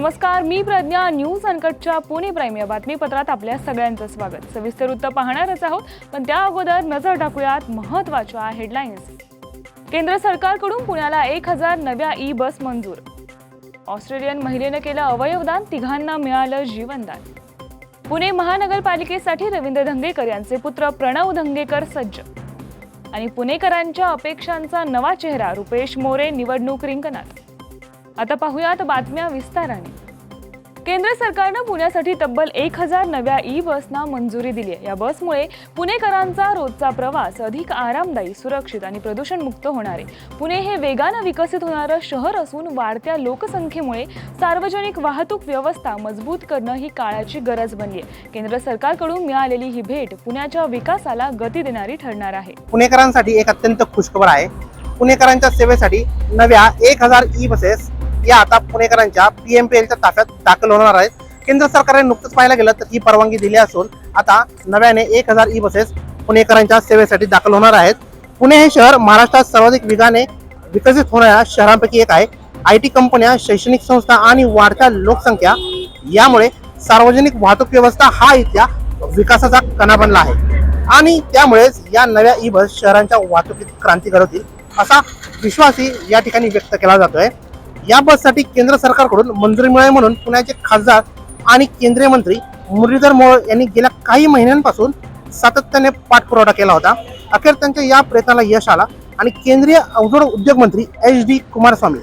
नमस्कार मी प्रज्ञा. न्यूज अनकटच्या पुणे प्राईम या बातमीपत्रात आपल्या सगळ्यांचं स्वागत. सविस्तर वृत्त पाहणारच आहोत पण त्या अगोदर नजर टाकूयात महत्त्वाच्या हेडलाईन्स केंद्र सरकारकडून पुण्याला एक हजार नव्या ई बस मंजूर. ऑस्ट्रेलियन महिलेनं केलं अवयवदान तिघांना मिळालं जीवनदान. पुणे महानगरपालिकेसाठी रवींद्र धंगेकर यांचे पुत्र प्रणव धंगेकर सज्ज. आणि पुणेकरांच्या अपेक्षांचा नवा चेहरा रुपेश मोरे निवडणूक रिंगणात. आता पाहूयात बातम्या विस्ताराने. केंद्र सरकारनं पुण्यासाठी तब्बल एक हजार नव्या ई बसना मंजुरी दिली आहे. या बसमुळे पुणेकरांचा रोजचा प्रवास अधिक आरामदायी सुरक्षित आणि प्रदूषणमुक्त होणार आहे. पुणे हे वेगानं विकसित होणारं शहर असून वाढत्या लोकसंख्येमुळे सार्वजनिक वाहतूक व्यवस्था मजबूत करणं ही काळाची गरज बनली आहे. केंद्र सरकारकडून मिळालेली ही भेट पुण्याच्या विकासाला गती देणारी ठरणार आहे. पुणेकरांसाठी एक अत्यंत खुशखबर आहे. पुणेकरांच्या सेवेसाठी नव्या एक हजार ई बसेस या आता पुणेकरांच्या पीएमपीएलच्या ताफ्यात दाखल होणार आहेत. केंद्र सरकारने नुकतंच पाहायला गेलं तर ही परवानगी दिली असून आता नव्याने एक हजार ई बसेस पुणेकरांच्या सेवेसाठी दाखल होणार आहेत. पुणे हे शहर महाराष्ट्रात सर्वाधिक वेगाने विकसित होणाऱ्या शहरांपैकी एक आहे. आय टी कंपन्या शैक्षणिक संस्था आणि वाढत्या लोकसंख्या यामुळे सार्वजनिक वाहतूक व्यवस्था हा इथल्या विकासाचा कणा बनला आहे. आणि त्यामुळेच या नव्या ई बस शहरांच्या वाहतुकीत क्रांती घडवतील असा विश्वासही या ठिकाणी व्यक्त केला जातोय. या बससाठी केंद्र सरकारकडून मंजुरी मिळावी म्हणून पुण्याचे खासदार आणि केंद्रीय मंत्री मुरलीधर मोहोळ यांनी गेल्या काही महिन्यांपासून सातत्याने पाठपुरावा केला होता. अखेर त्यांच्या या प्रयत्नाला यश आला आणि केंद्रीय अवजड उद्योग मंत्री एच डी कुमारस्वामी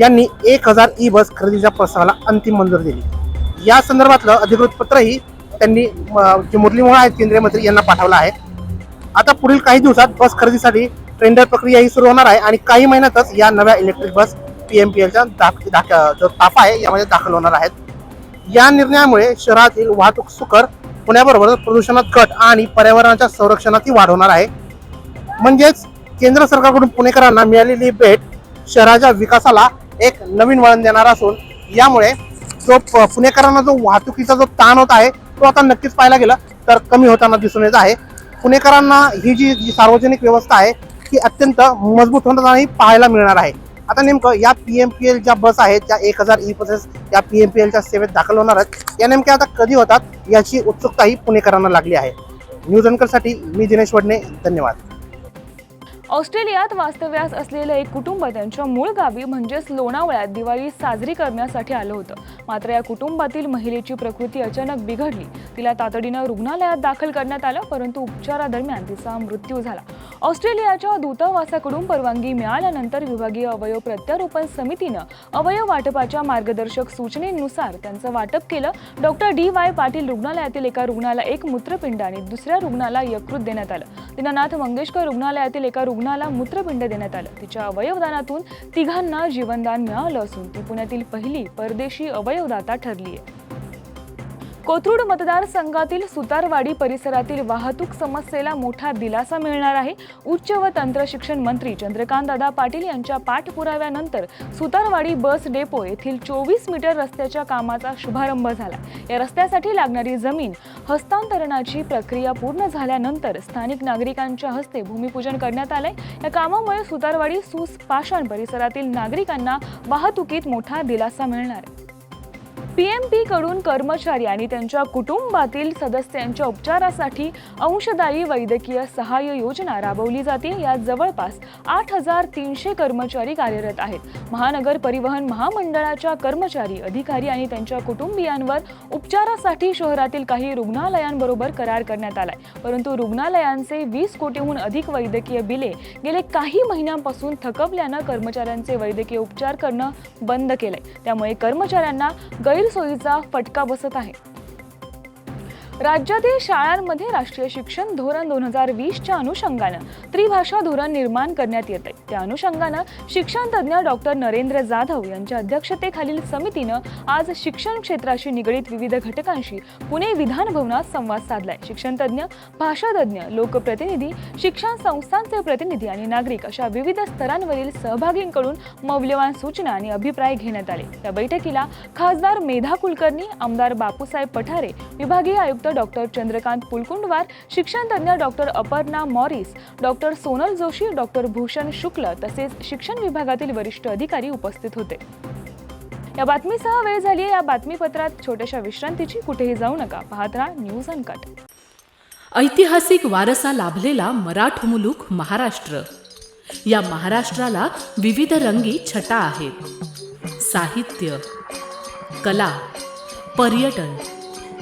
यांनी एक हजार ई बस खरेदीच्या प्रस्तावाला अंतिम मंजुरी दिली. या संदर्भातलं अधिकृत पत्रही त्यांनी जे मुरली मोहोळ आहेत केंद्रीय मंत्री यांना पाठवलं आहे. आता पुढील काही दिवसात बस खरेदीसाठी टेंडर प्रक्रियाही सुरू होणार आहे आणि काही महिन्यातच या नव्या इलेक्ट्रिक बस पी एम दाख दाख जो ताफा आहे यामध्ये दाखल होणार आहेत. या निर्णयामुळे शहरातील वाहतूक सुकर पुण्याबरोबर प्रदूषणात घट आणि पर्यावरणाच्या संरक्षणातही वाढ होणार आहे. म्हणजेच केंद्र सरकारकडून पुणेकरांना मिळालेली भेट शहराच्या विकासाला एक नवीन वळण देणार असून यामुळे जो पुणेकरांना जो वाहतुकीचा जो ताण होत आहे तो आता नक्कीच पाहायला गेला तर कमी होताना दिसून येत आहे. पुणेकरांना ही जी जी सार्वजनिक व्यवस्था आहे ती अत्यंत मजबूत होतानाही पाहायला मिळणार आहे. आता नेमकं या पी एम पी एल ज्या बस आहेत त्या एक हजार ई बसेस या पी एम पी एलच्या सेवेत दाखल होणार आहेत या नेमक्या आता कधी होतात याची उत्सुकताही पुणेकरांना लागली आहे. न्यूज अँकरसाठी मी दिनेश वडणे धन्यवाद. ऑस्ट्रेलियात वास्तव्यास असलेलं एक कुटुंब त्यांच्या मूळ गावी म्हणजेच लोणावळ्यात दिवाळी साजरी करण्यासाठी आलं होतं. मात्र या कुटुंबातील महिलेची प्रकृती अचानक बिघडली. तिला तातडीनं रुग्णालयात दाखल करण्यात आलं परंतु उपचारादरम्यान तिचा मृत्यू झाला. ऑस्ट्रेलियाच्या दूतावासाकडून परवानगी मिळाल्यानंतर विभागीय अवयव प्रत्यारोपण समितीनं अवयव वाटपाच्या मार्गदर्शक सूचनेनुसार त्यांचं वाटप केलं. डॉक्टर डी वाय पाटील रुग्णालयातील एका रुग्णाला एक मूत्रपिंड आणि दुसऱ्या रुग्णाला यकृत देण्यात आलं. दीनानाथ मंगेशकर रुग्णालयातील एका रुग्णाला मूत्रपिंड देण्यात आलं. तिच्या अवयवदानातून तिघांना जीवनदान मिळालं असून ती पुण्यातील पहिली परदेशी अवयवदाता ठरली आहे कोथरूड मतदारसंघातील सुतारवाडी परिसरातील वाहतूक समस्येला मोठा दिलासा मिळणार आहे. उच्च व तंत्रशिक्षण मंत्री चंद्रकांत दादा पाटील यांच्या पाठपुराव्यानंतर सुतारवाडी बस डेपो येथील चोवीस मीटर रस्त्याच्या कामाचा शुभारंभ झाला. या रस्त्यासाठी लागणारी जमीन हस्तांतरणाची प्रक्रिया पूर्ण झाल्यानंतर स्थानिक नागरिकांच्या हस्ते भूमिपूजन करण्यात आलंय. या कामामुळे सुतारवाडी सूस पाषाण परिसरातील नागरिकांना वाहतुकीत मोठा दिलासा मिळणार आहे. पीएमपी कडून कर्मचारी आणि त्यांच्या कुटुंबातील सदस्यांच्या उपचारासाठी अंशदायी वैद्यकीय सहाय्य योजना राबवली जाते. यात जवळपास आठ हजार तीनशे कर्मचारी कार्यरत आहेत. महानगर परिवहन महामंडळाच्या कर्मचारी अधिकारी आणि त्यांच्या कुटुंबियांवर उपचारासाठी शहरातील काही रुग्णालयांबरोबर करार करण्यात आलाय. परंतु रुग्णालयांचे वीस कोटीहून अधिक वैद्यकीय बिले गेले काही महिन्यांपासून थकवल्यानं कर्मचाऱ्यांचे वैद्यकीय उपचार करणं बंद केलंय. त्यामुळे कर्मचाऱ्यांना सोयीचा फटका बसत आहे. राज्यातील शाळांमध्ये राष्ट्रीय शिक्षण धोरण दोन हजार वीसच्या अनुषंगानं त्रिभाषा धोरण निर्माण करण्यात येत आहे. त्या अनुषंगानं शिक्षण तज्ज्ञ डॉक्टर नरेंद्र जाधव यांच्या अध्यक्षतेखालील समितीनं आज शिक्षण क्षेत्राशी निगडीत विविध घटकांशी पुणे विधान भवनात संवाद साधलाय. शिक्षण तज्ज्ञ भाषातज्ञ लोकप्रतिनिधी शिक्षण संस्थांचे प्रतिनिधी आणि नागरिक अशा विविध स्तरांवरील सहभागींकडून मौल्यवान सूचना आणि अभिप्राय घेण्यात आले. या बैठकीला खासदार मेधा कुलकर्णी आमदार बापूसाहेब पठारे विभागीय आयुक्त डॉक्टर चंद्रकांत पुलकुंडवार शिक्षणतज्ञ doctor Aparna Morris doctor Sonal Joshi doctor Bhushan Shukla तसेच शिक्षण विभागातील वरिष्ठ अधिकारी उपस्थित होते. या बातमीसह वेळ झाली या बातमीपत्रात छोट्याशा विश्रांतीची कुठेही जाऊ नका. पाहत राहा न्यूज अनकट. ऐतिहासिक वारसा लाभलेला मराठ मुलूक महाराष्ट्र. या महाराष्ट्राला विविध रंगी छटा आहेत. साहित्य कला पर्यटन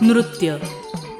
नृत्य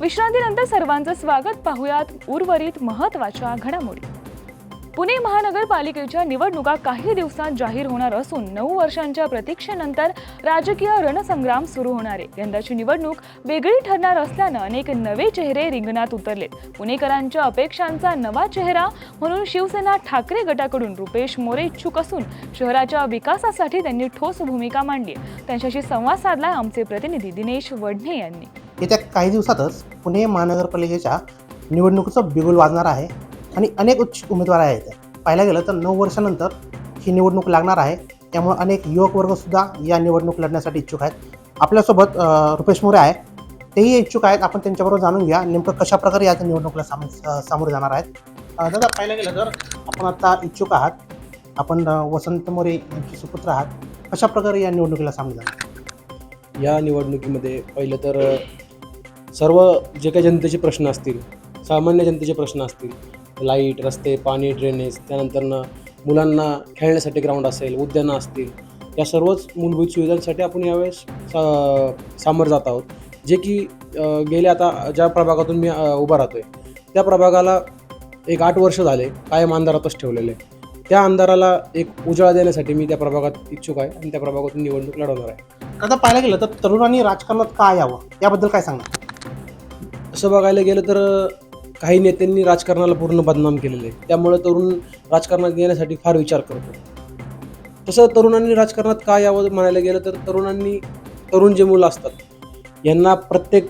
विश्रांतीनंतर सर्वांचं स्वागत पाहुयात उर्वरित महत्त्वाच्या घडामोडी. पुणे महानगरपालिकेच्या निवडणुका काही दिवसांत जाहीर होणार असून नऊ वर्षांच्या प्रतीक्षेनंतर राजकीय रणसंग्राम सुरू होणार आहे. यंदाची निवडणूक वेगळी ठरणार असल्यानं अनेक नवे चेहरे रिंगणात उतरलेत. पुणेकरांच्या अपेक्षांचा नवा चेहरा म्हणून शिवसेना ठाकरे गटाकडून रुपेश मोरे इच्छुक असून शहराच्या विकासासाठी त्यांनी ठोस भूमिका मांडली त्यांच्याशी संवाद साधला आमचे प्रतिनिधी दिनेश वडणे यांनी. येत्या काही दिवसातच पुणे महानगरपालिकेच्या निवडणुकीचं बिगुल वाजणार आहे आणि अनेक उच्च उमेदवार आहेत. पाहायला गेलं तर नऊ वर्षानंतर ही निवडणूक लागणार आहे. त्यामुळे अनेक युवक वर्गसुद्धा या निवडणूक लढण्यासाठी इच्छुक आहेत. आपल्यासोबत रुपेश मोरे आहे तेही इच्छुक आहेत. आपण त्यांच्याबरोबर जाणून घ्या नेमकं कशा प्रकारे या निवडणुकीला साम सामोरे जाणार आहेत. दादा पाहायला गेलं तर आपण आता इच्छुक आहात. आपण वसंत मोरे यांचे सुपुत्र आहात. कशा प्रकारे या निवडणुकीला सामोरे जाणार? या निवडणुकीमध्ये पहिलं तर सर्व जे काही जनतेचे प्रश्न असतील सामान्य जनतेचे प्रश्न असतील लाइट रस्ते पाणी ड्रेनेज त्यानंतरनं मुलांना खेळण्यासाठी ग्राउंड असेल उद्यानं असतील या सर्वच मूलभूत सुविधांसाठी आपण यावेळेस सा सामोरं जात आहोत. जे की गेले गेल्या आता ज्या प्रभागातून मी उभा राहतो आहे त्या प्रभागाला एक आठ वर्ष झाले कायम अंधारातच ठेवलेले. आहे त्या अंधाराला एक उजाळा देण्यासाठी मी त्या प्रभागात इच्छुक आहे आणि त्या प्रभागातून निवडणूक लढवणार आहे. आता पाहायला गेलं तर तरुणांनी राजकारणात का यावं? याबद्दल काय सांगणार? असं बघायला गेलं तर काही नेत्यांनी राजकारणाला पूर्ण बदनाम केलेलं आहे. त्यामुळे तरुण राजकारणात येण्यासाठी फार विचार करतो तसं तरुणांनी राजकारणात काय यावं म्हणायला गेलं तर तरुणांनी तरुण जे मुलं असतात यांना प्रत्येक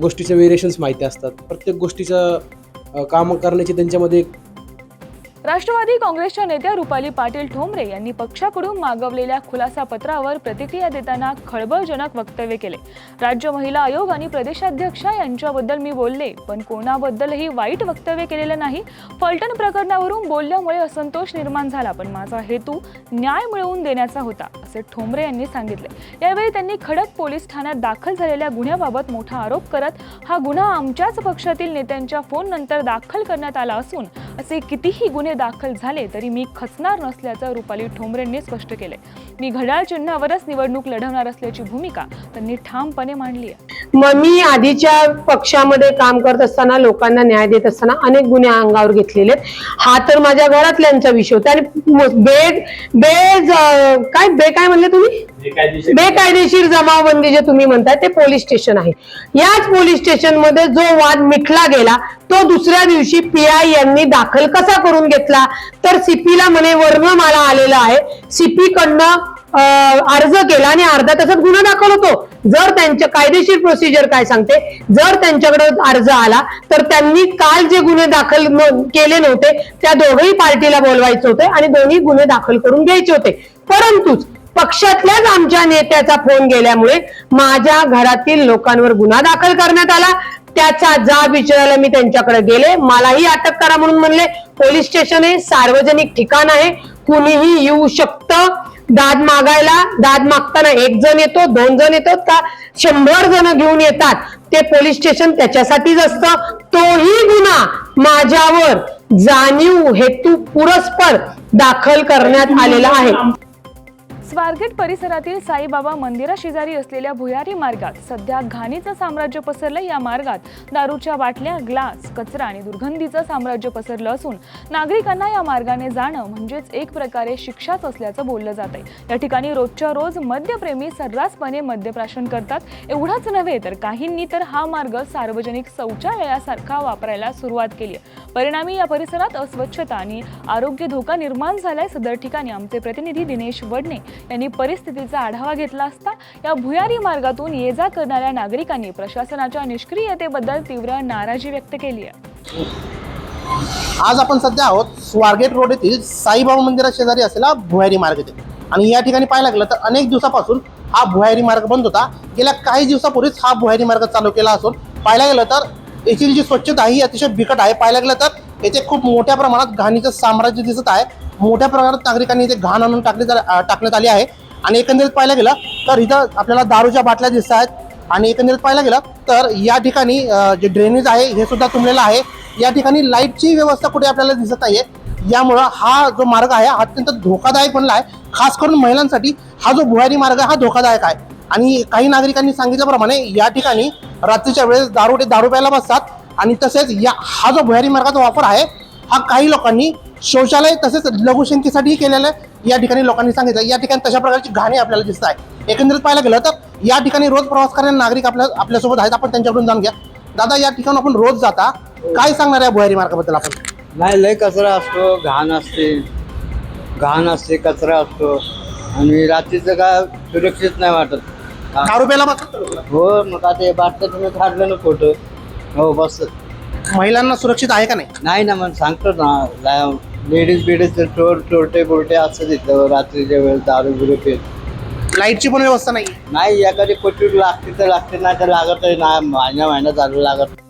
गोष्टीचे व्हेरिएशन्स माहिती असतात. प्रत्येक गोष्टीचं कामं काम करण्याची त्यांच्यामध्ये एक राष्ट्रवादी काँग्रेसच्या नेत्या रुपाली पाटील ठोंबरे यांनी पक्षाकडून मागवलेल्या खुलासा पत्रावर प्रतिक्रिया देताना खळबळजनक वक्तव्य केले. राज्य महिला आयोग आणि प्रदेशाध्यक्षा यांच्याबद्दल मी बोलले पण कोणाबद्दलही वाईट वक्तव्य केलेलं नाही. फलटण प्रकरणावरून बोलल्यामुळे असंतोष निर्माण झाला पण माझा हेतू न्याय मिळवून देण्याचा होता असे ठोंबरे यांनी सांगितले. यावेळी त्यांनी खडक पोलीस ठाण्यात दाखल झालेल्या गुन्ह्याबाबत मोठा आरोप करत हा गुन्हा आमच्याच पक्षातील नेत्यांच्या फोननंतर दाखल करण्यात आला असून असे कितीही गुन्हे दाखल झाले तरी मी खचणार नसल्याचं रुपाली ठोंबरेंनी स्पष्ट केले मी घड्याळ चिन्हावरच निवडणूक लढवणार असल्याची भूमिका त्यांनी ठामपणे मांडली आहे मग मी आधीच्या पक्षामध्ये काम करत असताना लोकांना न्याय देत असताना अनेक गुन्हे अंगावर घेतलेले हा तर माझ्या घरातल्यांचा विषय होता. आणि म- बे बे काय बे काय म्हणले तुम्ही? बेकायदेशीर जमावबंदी जे तुम्ही म्हणताय ते पोलीस स्टेशन आहे. याच पोलीस स्टेशनमध्ये जो वाद मिटला गेला तो दुसऱ्या दिवशी पीआय यांनी दाखल कसा करून घेतला? तर सीपीला म्हणे वर्णमाला आलेला आहे. सीपी कडनं अर्ज केला आणि अर्धा तासात गुन्हा दाखल होतो. जर त्यांच्या कायदेशीर प्रोसिजर काय सांगते? जर त्यांच्याकडे अर्ज आला तर त्यांनी काल जे गुन्हे दाखल केले नव्हते त्या दोघही पार्टीला बोलवायचे होते आणि दोन्ही गुन्हे दाखल करून घ्यायचे होते. परंतु पक्षातल्याच आमच्या नेत्याचा फोन गेल्यामुळे माझ्या घरातील लोकांवर गुन्हा दाखल करण्यात आला. त्याचा जाब विचारायला मी त्यांच्याकडे गेले. मलाही अटक करा म्हणून म्हणले. पोलीस स्टेशन आहे सार्वजनिक ठिकाण आहे. कुणीही येऊ शकतं. दाद मागायला दाद मागताना एक जण येतो दोन जण येतो का शंभर जण घेऊन येतात. ते पोलीस स्टेशन त्याच्यासाठीच असतं. तोही गुन्हा माझ्यावर जाणीव हेतू पुरस्पर दाखल करण्यात आलेला आहे. स्वारगेट परिसरातील साईबाबा मंदिराशेजारी असलेल्या भुयारी मार्गात सध्या घाणीचं साम्राज्य पसरलं या मार्गात. दारूच्या बाटल्या ग्लास कचरा आणि दुर्गंधीचं साम्राज्य पसरलं असून नागरिकांना या मार्गाने जाणं म्हणजेच एक प्रकारे शिक्षाच असल्याचं बोललं जात आहे. या ठिकाणी रोजच्या रोज मद्यप्रेमी सर्रासपणे मद्यप्राशन करतात. एवढाच नव्हे तर काहींनी तर हा मार्ग सार्वजनिक शौचालयासारखा वापरायला सुरुवात केली आहे. परिणामी या परिसरात अस्वच्छता आणि आरोग्य धोका निर्माण झालाय सदर ठिकाणी आमचे प्रतिनिधी दिनेश वडणे यांनी परिस्थितीचा आढावा घेतला असता या भुयारी मार्गातून ये जा करणाऱ्या नागरिकांनी प्रशासनाच्या निष्क्रियतेबद्दल तीव्र नाराजी व्यक्त केली आहे. आज आपण सध्या आहोत स्वारगेट रोड येथील साईबाबा मंदिरा शेजारी असलेला भुयारी मार्ग येथे. आणि या ठिकाणी पाहायला गेलं तर अनेक दिवसापासून हा भुयारी मार्ग बंद होता. गेल्या काही दिवसापूर्वीच हा भुयारी मार्ग चालू केला असून पाहायला गेलं तर येथील जी स्वच्छता ही अतिशय बिकट आहे. पाहायला गेलं तर येथे खूप मोठ्या प्रमाणात घाणीचं साम्राज्य दिसत आहे. मोठ्या प्रमाणात नागरिकांनी इथे घाण आणून टाकली टाकण्यात आली आहे. आणि एकंदरीत पाहायला गेलं तर इथं आपल्याला दारूच्या बाटल्या दिसत आहेत. आणि एकंदरीत पाहायला गेलं तर या ठिकाणी जे ड्रेनेज आहे हे सुद्धा तुंबलेलं आहे. या ठिकाणी लाईटची व्यवस्था कुठे आपल्याला दिसत नाहीये. यामुळं हा जो मार्ग आहे हा अत्यंत धोकादायक बनला आहे. खास करून महिलांसाठी हा जो भुयारी मार्ग आहे हा धोकादायक आहे. आणि काही नागरिकांनी सांगितल्याप्रमाणे या ठिकाणी रात्रीच्या वेळेस दारू दारू प्यायला बसतात. आणि तसेच या हा जो भुयारी मार्गाचा वापर आहे हा काही लोकांनी शौचालय तसेच लघुशंकीसाठीही केलेलं आहे. या ठिकाणी लोकांनी सांगितलं. या ठिकाणी तशा प्रकारची घाणी आपल्याला दिसत आहे. एकंदरीत पाहायला गेलं तर या ठिकाणी रोज प्रवास करणारे नागरिक आपल्या आपल्यासोबत आहेत. आपण त्यांच्याकडून जाणून घ्या. दादा या ठिकाणी आपण रोज जाता. काय सांगणार या भुयारी मार्गाबद्दल आपण? नाही लय कचरा असतो. घाण असते. घाण असते कचरा असतो. आणि रात्रीचं काय सुरक्षित नाही वाटत. दारू प्यायला? हो मग आता हे बाटलं तुम्ही काढलं ना फोटो हो बस महिलांना सुरक्षित आहे का नाही? नाही ना मग सांगतो ना लेडीज बिडीज चोर चोरटे बोरटे असं तिथं रात्रीच्या वेळेस दारू बिरू पेत लाईटची पण व्यवस्था नाही नाही एखादी पट्टी लागते तर लागते नाही तर लागत नाही. महिना महिना चालू लागत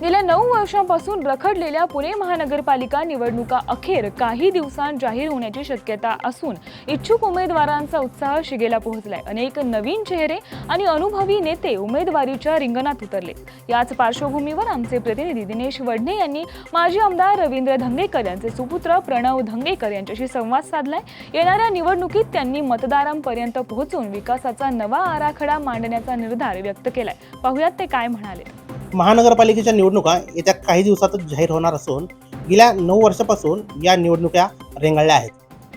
गेल्या नऊ वर्षांपासून रखडलेल्या पुणे महानगरपालिका निवडणुका अखेर काही दिवसांत जाहीर होण्याची शक्यता असून इच्छुक उमेदवारांचा उत्साह शिगेला पोहोचलाय. अनेक नवीन चेहरे आणि अनुभवी नेते उमेदवारीच्या रिंगणात उतरले याच पार्श्वभूमीवर आमचे प्रतिनिधी दिनेश वडणे यांनी माजी आमदार रवींद्र धंगेकर यांचे सुपुत्र प्रणव धंगेकर यांच्याशी संवाद साधलाय. येणाऱ्या निवडणुकीत त्यांनी मतदारांपर्यंत पोहोचून विकासाचा नवा आराखडा मांडण्याचा निर्धार व्यक्त केलाय. पाहुयात ते काय म्हणाले. महानगरपालिकेच्या निवडणुका येत्या काही दिवसातच जाहीर होणार असून गेल्या नऊ वर्षापासून या निवडणुका रेंगाळल्या आहेत.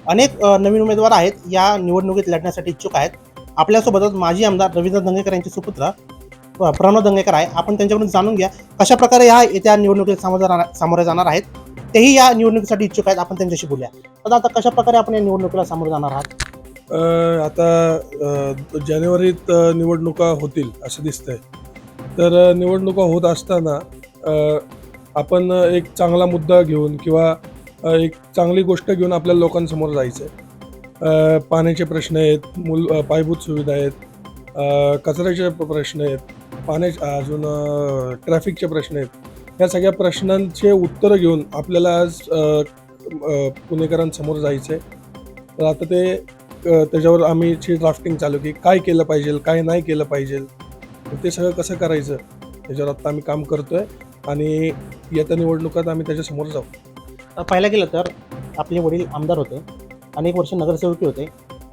अनेक नवीन उमेदवार आहेत या निवडणुकीत लढण्यासाठी इच्छुक आहेत. आपल्यासोबतच माजी आमदार रवींद्र दंगेकर यांचे सुपुत्र प्रणव दंगेकर आहे. आपण त्यांच्याकडून जाणून घ्या कशा प्रकारे ह्या येत्या निवडणुकीत सामोरे जाणार सामोरे जाणार आहेत. तेही या निवडणुकीसाठी इच्छुक आहेत. आपण त्यांच्याशी बोलूया. तर आता कशा प्रकारे आपण या निवडणुकीला सामोरे जाणार आहात? आता जानेवारीत निवडणुका होतील असं दिसतंय. तर निवडणुका होत असताना आपण एक चांगला मुद्दा घेऊन किंवा एक चांगली गोष्ट घेऊन आपल्या लोकांसमोर जायचं आहे. पाण्याचे प्रश्न आहेत मूल पायाभूत सुविधा आहेत कचऱ्याचे प्रश्न आहेत पाण्या अजून ट्रॅफिकचे प्रश्न आहेत. या सगळ्या प्रश्नांचे उत्तरं घेऊन आपल्याला आज पुणेकरांसमोर जायचं आहे. तर आता ते त्याच्यावर आम्ही ड्राफ्टिंग चालू की काय केलं पाहिजे काय नाही केलं पाहिजे? ते सगळं कसं करायचं त्याच्यावर आता आम्ही काम करतोय आणि येत्या निवडणुकात आम्ही त्याच्यासमोर जाऊ. पाहायला गेलं तर आपले वडील आमदार होते अनेक वर्ष नगरसेवकी होते.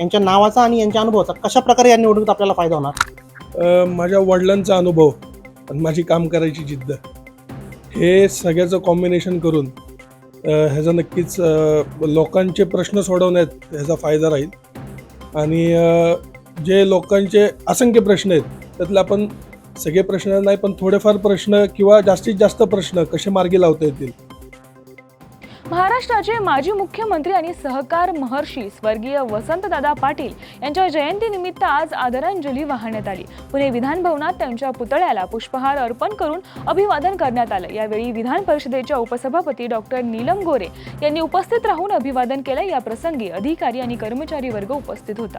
यांच्या नावाचा आणि यांच्या अनुभवाचा कशा प्रकारे या निवडणुकीत आपल्याला फायदा होणार? माझ्या वडिलांचा अनुभव आणि माझी काम करायची जिद्द हे सगळ्याचं कॉम्बिनेशन करून ह्याचा नक्कीच लोकांचे प्रश्न सोडवण्यात ह्याचा फायदा राहील. आणि जे लोकांचे असंख्य प्रश्न आहेत त्यातले आपण सगळे प्रश्न नाही पण थोडेफार प्रश्न किंवा जास्तीत जास्त प्रश्न कसे मार्गी लावता येतील? महाराष्ट्राचे माजी मुख्यमंत्री आणि सहकार महर्षी स्वर्गीय वसंतदादा पाटील यांच्या जयंतीनिमित्त आज आदरांजली वाहण्यात आली. पुणे विधान भवनात त्यांच्या पुतळ्याला पुष्पहार अर्पण करून अभिवादन करण्यात आलं. यावेळी विधान परिषदेच्या उपसभापती डॉक्टर नीलम गोरे यांनी उपस्थित राहून अभिवादन केलं. या प्रसंगी अधिकारी आणि कर्मचारी वर्ग उपस्थित होता.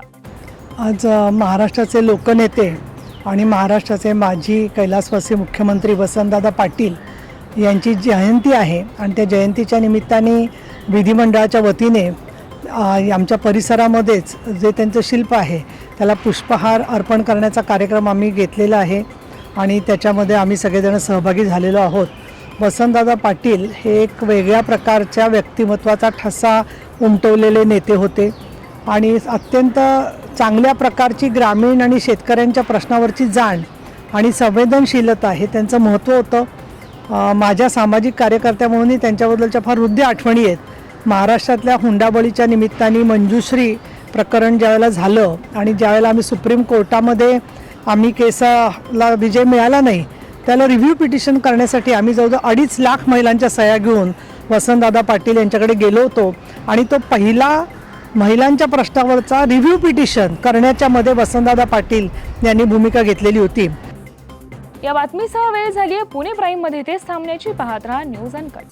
आज महाराष्ट्राचे लोकनेते आणि महाराष्ट्राचे माजी कैलासवासी मुख्यमंत्री वसंतदादा पाटील यांची जयंती आहे. आणि त्या जयंतीच्या निमित्ताने विधिमंडळाच्या वतीने आमच्या परिसरामध्येच जे त्यांचं शिल्प आहे त्याला पुष्पहार अर्पण करण्याचा कार्यक्रम आम्ही घेतलेला आहे. आणि त्याच्यामध्ये आम्ही सगळेजण सहभागी झालेलो आहोत. वसंतदादा पाटील हे एक वेगळ्या प्रकारच्या व्यक्तिमत्वाचा ठसा उमटवलेले नेते होते. आणि अत्यंत चांगल्या प्रकारची ग्रामीण आणि शेतकऱ्यांच्या प्रश्नावरची जाण आणि संवेदनशीलता हे त्यांचं महत्त्व होतं. माझ्या सामाजिक कार्यकर्त्या म्हणूनही त्यांच्याबद्दलच्या फार हृदय आठवणी आहेत. महाराष्ट्रातल्या हुंडाबळीच्या निमित्ताने मंजुश्री प्रकरण ज्यावेळेला झालं आणि ज्यावेळेला आम्ही सुप्रीम कोर्टामध्ये आम्ही केसाला विजय मिळाला नाही त्याला रिव्ह्यू पिटिशन करण्यासाठी आम्ही जवळजवळ अडीच लाख महिलांच्या सह्या घेऊन वसंतदादा पाटील यांच्याकडे गेलो होतो. आणि तो पहिला महिलांच्या प्रश्नावरचा रिव्ह्यू पिटिशन करण्याच्या मध्ये वसंतदादा पाटील यांनी भूमिका घेतलेली होती. या बातमीसह वेळ झाली आहे पुणे प्राईममध्ये तेच थांबण्याची पाहत राहा न्यूज अनकट.